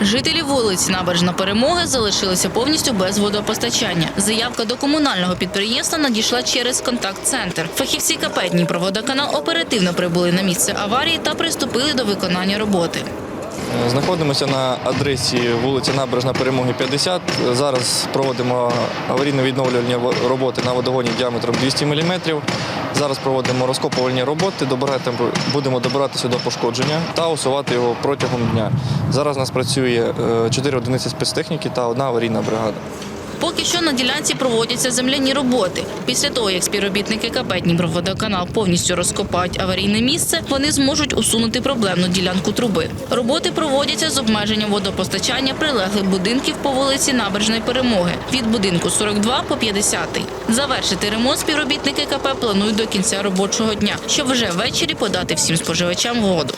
Жителі вулиць Набережна Перемоги залишилися повністю без водопостачання. Заявка до комунального підприємства надійшла через контакт-центр. Фахівці КП Дніпроводоканал оперативно прибули на місце аварії та приступили до виконання роботи. Знаходимося на адресі вулиця Набережна Перемоги 50. Зараз проводимо аварійно-відновлювальні роботи на водогоні діаметром 200 мм. Зараз проводимо розкопувальні роботи, будемо добиратися до пошкодження та усувати його протягом дня. Зараз у нас працює 4 одиниці спецтехніки та одна аварійна бригада. Поки що на ділянці проводяться земляні роботи. Після того, як співробітники КП Дніпроводоканал повністю розкопають аварійне місце, вони зможуть усунути проблемну ділянку труби. Роботи проводяться з обмеженням водопостачання прилеглих будинків по вулиці Набережної Перемоги від будинку 42 по 50. Завершити ремонт співробітники КП планують до кінця робочого дня, щоб вже ввечері подати всім споживачам воду.